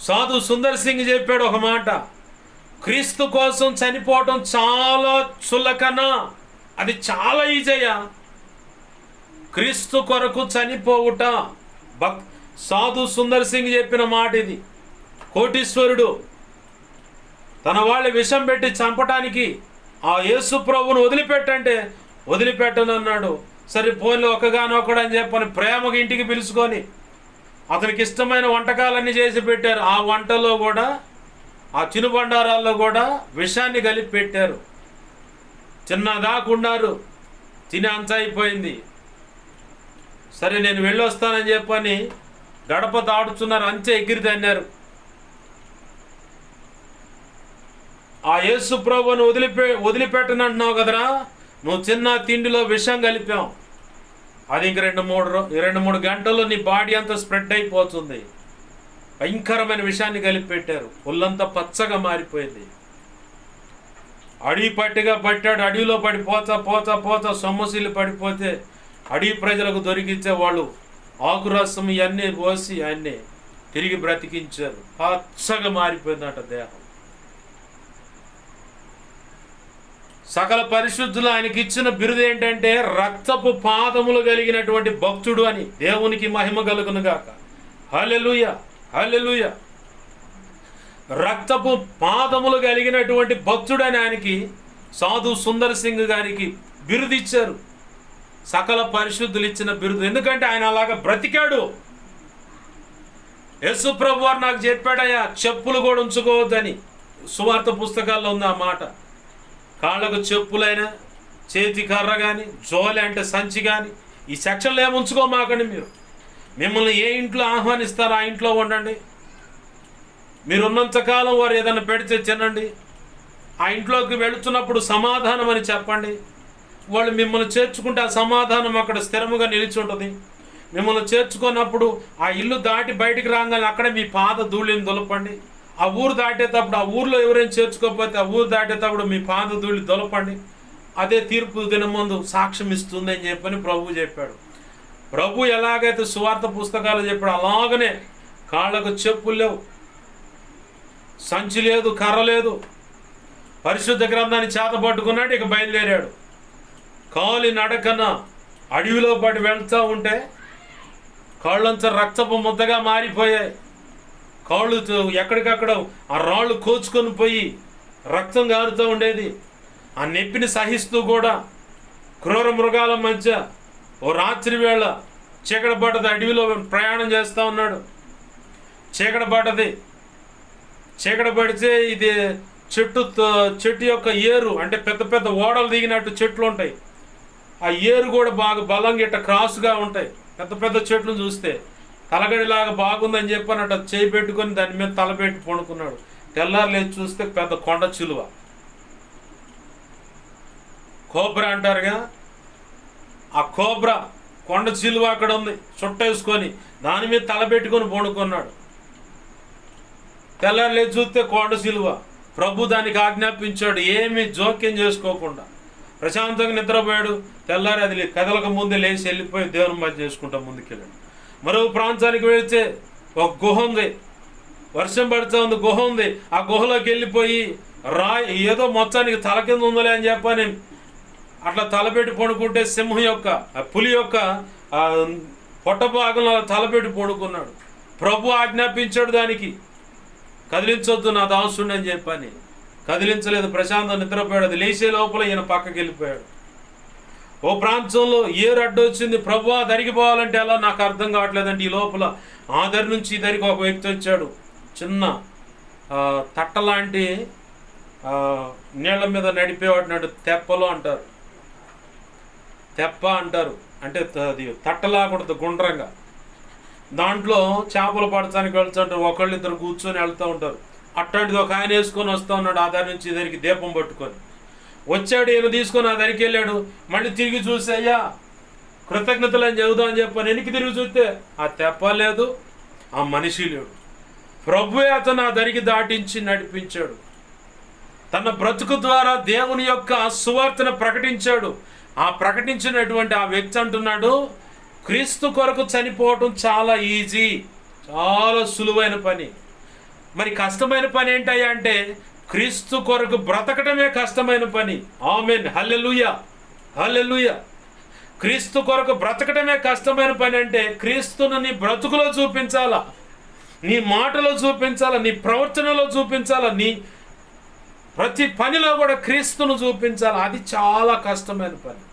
సాధు సుందర్ సింగ్ చెప్పాడు ఒక మాట. క్రీస్తు కోసం చనిపోవటం చాలా చులకన. అది చాలా ఈజయ్యా క్రీస్తు కొరకు చనిపోవుట. భక్ సాధు సుందర్ సింగ్ చెప్పిన మాట ఇది. కోటీశ్వరుడు తన వాళ్ళ విషం పెట్టి చంపటానికి ఆ యేసు ప్రభును వదిలిపెట్టంటే వదిలిపెట్టనన్నాడు. సరే పోన్లు ఒకగానొకడని చెప్పని ప్రేమగా ఇంటికి పిలుచుకొని అతనికి ఇష్టమైన వంటకాలన్నీ చేసి పెట్టారు. ఆ వంటలో కూడా ఆ చినుబండారాల్లో కూడా విషాన్ని కలిపి పెట్టారు. చిన్నదాకున్నారు తిని అంచ అయిపోయింది సరే నేను వెళ్ళొస్తానని చెప్పని గడప దాడుతున్నారు అంచె ఎగిరి తన్నారు. ఆ యేసు ప్రభువును వదిలిపె వదిలిపెట్టనంటున్నావు కదరా? నువ్వు చిన్న తిండిలో విషం కలిపావు అది ఇంక రెండు మూడు రెండు మూడు గంటల్లో నీ బాడీ అంతా స్ప్రెడ్ అయిపోతుంది. భయంకరమైన విషయాన్ని కలిపి పెట్టారు. ఒళ్ళంతా పచ్చగా మారిపోయింది. అడవి పట్టిగా పట్టాడు అడవిలో పడి పోతా పోతా పోతా పడిపోతే అడవి ప్రజలకు దొరికించే వాళ్ళు ఆకురసం ఇవన్నీ పోసి ఆయన్ని తిరిగి బ్రతికించారు. పచ్చగా మారిపోయిందట దేహం. సకల పరిశుద్ధులు ఆయనకి ఇచ్చిన బిరుదు ఏంటంటే రక్తపు పాదములు కలిగినటువంటి భక్తుడు అని దేవునికి మహిమ కలుగునుగాక హలెలుయ హలెలుయ రక్తపు పాదములు కలిగినటువంటి భక్తుడు అని ఆయనకి సాధు సుందర్ సింగ్ గారికి బిరుదు ఇచ్చారు. సకల పరిశుద్ధులు ఇచ్చిన బిరుదు. ఎందుకంటే ఆయన అలాగా బ్రతికాడు. యశు ప్రభు నాకు చెప్పాడయ్యా చెప్పులు కూడా ఉంచుకోవద్దని. సువార్త పుస్తకాల్లో ఉంది ఆ మాట. కాళ్ళకు చెప్పులైనా చేతి కర్ర కానీ జోలి అంటే సంచి కానీ ఈ సెక్షన్లో ఏమి ఉంచుకోమాకండి మీరు? మిమ్మల్ని ఏ ఇంట్లో ఆహ్వానిస్తారో ఆ ఇంట్లో ఉండండి. మీరున్నంతకాలం వారు ఏదైనా పెడితే తినండి. ఆ ఇంట్లోకి వెళుతున్నప్పుడు సమాధానం అని చెప్పండి. వాళ్ళు మిమ్మల్ని చేర్చుకుంటే ఆ సమాధానం అక్కడ స్థిరముగా నిలిచి ఉంటుంది. మిమ్మల్ని చేర్చుకున్నప్పుడు ఆ ఇల్లు దాటి బయటికి రాగానే అక్కడే మీ పాద ధూళిని దులపండి ఆ ఊరు దాటేటప్పుడు ఆ ఊర్లో ఎవరైనా చేర్చుకోకపోతే ఆ ఊరు దాటేటప్పుడు మీ పాద ధూళి దులపండి అదే తీర్పు దినం ముందు సాక్ష్యం ఇస్తుంది అని చెప్పని ప్రభు చెప్పాడు. ప్రభు ఎలాగైతే సువార్త పుస్తకాలు చెప్పాడు అలాగనే కాళ్ళకు చెప్పులు లేవు సంచి లేదు కర్ర లేదు. పరిశుద్ధ గ్రంథాన్ని చేత పట్టుకున్నాడు ఇక బయలుదేరాడు. కాలి నడకన అడవిలో పడి వెళ్తూ ఉంటే కాళ్ళంతా రక్తపు ముద్దగా మారిపోయాయి. కాళ్ళు ఎక్కడికక్కడ ఆ రాళ్ళు కోచుకొని పోయి రక్తం గారుతూ ఉండేది. ఆ నొప్పిని సహిస్తూ కూడా క్రూర మృగాల మధ్య ఓ రాత్రి వేళ చీకటి అడవిలో ప్రయాణం చేస్తూ ఉన్నాడు. చీకటి చీకటబడితే ఇది చెట్టు చెట్టు యొక్క ఏరు అంటే పెద్ద పెద్ద ఓడలు దిగినట్టు చెట్లు ఉంటాయి. ఆ ఏరు కూడా బాగా బలంగా ఇట్ట క్రాస్గా ఉంటాయి. పెద్ద పెద్ద చెట్లు చూస్తే తలగడిలాగా బాగుందని చెప్పని చేయి పెట్టుకొని దాని మీద తలపెట్టి పండుకున్నాడు. తెల్లారు లేచి చూస్తే పెద్ద కొండ చిలువ. కోబ్రా అంటారుగా? ఆ కోబ్రా కొండ చిలువ అక్కడ ఉంది. చుట్టేసుకొని దాని మీద తలపెట్టుకొని పండుకున్నాడు. తెల్లారు లేచి చూస్తే కొండ చిలువ. ప్రభు దానికి ఆజ్ఞాపించాడు. ఏమి జోక్యం చేసుకోకుండా. ప్రశాంతంగా నిద్రపోయాడు. తెల్లారి అది లే- కదలక ముందే లేచి వెళ్ళిపోయి దేవుని మధ్య చేసుకుంటా ముందుకెళ్ళాడు. మరో ప్రాంతానికి వెళితే ఒక గుహ ఉంది. వర్షం పడుతూ ఉంది గుహ ఉంది. ఆ గుహలోకి వెళ్ళిపోయి రాయి ఏదో మొత్తానికి తల కింద ఉందలే అని చెప్పని అట్లా తలపెట్టి పడుకుంటే సింహం యొక్క ఆ పులి యొక్క ఆ పొట్ట భాగంలో తలపెట్టి పడుకున్నాడు. ప్రభు ఆజ్ఞాపించాడు దానికి కదిలించొద్దు నా దాసుని అని చెప్పని. కదిలించలేదు ప్రశాంతం నిద్రపోయాడు. అది లేచే లోపల ఈయన పక్కకి వెళ్ళిపోయాడు. ఓ ప్రాంతంలో ఏరు అడ్డు వచ్చింది? ప్రభు దరిగిపోవాలంటే ఎలా? నాకు అర్థం కావట్లేదండి. ఈ లోపల ఆ దరి నుంచి ఈ దరికి ఒక వ్యక్తి వచ్చాడు. చిన్న తట్టలాంటి నీళ్ళ మీద నడిపేవాడినాడు తెప్పలు అంటారు. తెప్ప అంటారు. అంటే అది తట్టలాకూడదు గుండ్రంగా. దాంట్లో చేపలు పడటానికి వెళ్తుంటారు. ఒకళ్ళు ఇద్దరు కూర్చొని వెళ్తూ ఉంటారు. అట్లాంటిది ఒక ఆయన వేసుకొని వస్తూ ఉన్నాడు. ఆ దారి నుంచి ఈ దీపం పట్టుకొని. వచ్చాడు ఈయన తీసుకొని ఆ దగ్గరికి వెళ్ళాడు. మళ్ళీ తిరిగి చూసి అయ్యా కృతజ్ఞతలు అని చెబుదాం అని చెప్పని. వెనక్కి తిరిగి చూస్తే ఆ తెప్ప లేదు ఆ మనిషి లేడు. ప్రభువే అతను ఆ దరికి దాటించి నడిపించాడు. తన బ్రతుకు ద్వారా దేవుని యొక్క సువార్తను ప్రకటించాడు. ఆ ప్రకటించినటువంటి ఆ వ్యక్తి అంటున్నాడు క్రీస్తు కొరకు చనిపోవటం చాలా ఈజీ చాలా సులువైన పని. మరి కష్టమైన పని ఏంటయ్యా అంటే క్రీస్తు కొరకు బ్రతకటమే కష్టమైన పని. ఆమెన్. హల్లెలూయ. హల్లెలూయ. క్రీస్తు కొరకు బ్రతకటమే కష్టమైన పని అంటే క్రీస్తును నీ బ్రతుకులో చూపించాలా? నీ మాటలో చూపించాలా? నీ ప్రవర్తనలో చూపించాలా? నీ ప్రతి పనిలో కూడా క్రీస్తును చూపించాలి? అది చాలా కష్టమైన పని.